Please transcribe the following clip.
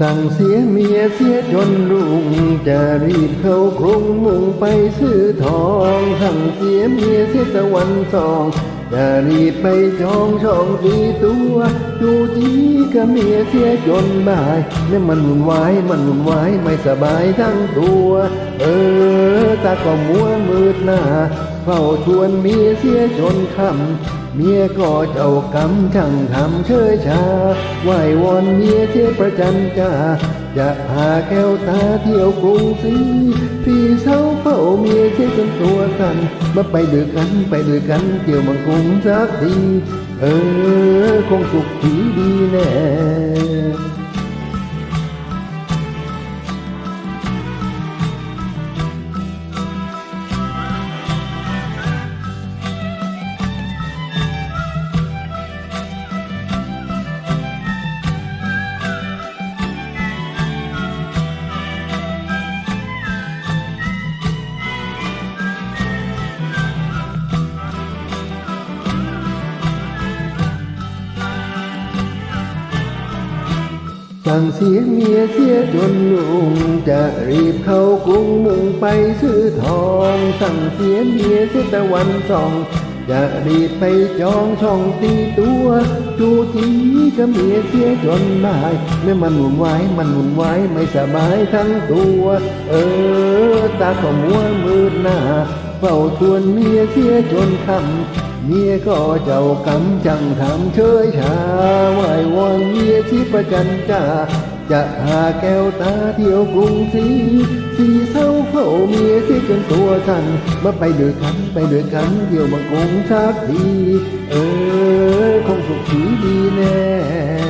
สั่งเสียเมียเสียจนรุ่งจะรีบเข้ากรุงมุ่งไปซื้อทอง สั่งเสียเมียเสียตะวันสอง จะรีบไปจองช่องตีตัวดูจีกับเมียเสียจนบ่ายเนี่ยมันวุ่นวายมันวุ่นวายไม่สบายทั้งตัว เออตาก็มัวมืดหน้าเฝ้าชวนเมียเสียจนค่ำเมียก็เจ้ากรรมช่างทำเชยชาไหววอนเมียเสียประจันจ้าจะพาแก้วตาเที่ยวกรุงศรีพี่เศร้า เฝ้าเมียเสียจนตัวสั่นมาไปด้วยกันไปด้วยกันเกี่ยวมังกรุงสักทีเออคงสุขที สั่งเสียเมียเสียจนลุงจะรีบเข้ากรุงมุ่งไปซื้อทอง สั่งเสียเมียเสียตะวันสองจะรีบไปจองช่องตีตัวจูจีกับเมียเสียจนได้ไม่มันหมุนไวายมันหมุนไวายไม่สบายทั้งตัว เออ ตาก็มัวมืดหน้าเฝ้าชวนเมียเสียจนคำ เมียก็เจ้ากรรมจังทำเชยชาไหววอนเมียที่ประจันจ้าจะหาแก้วตาเที่ยวกรุงศรีสีเศร้าเฝ้าเมียที่จนตัวสั่นมาไปด้วยกันไปด้วยกันเที่ยวมังกรุงสักทีเออคงสุขสีดีแน่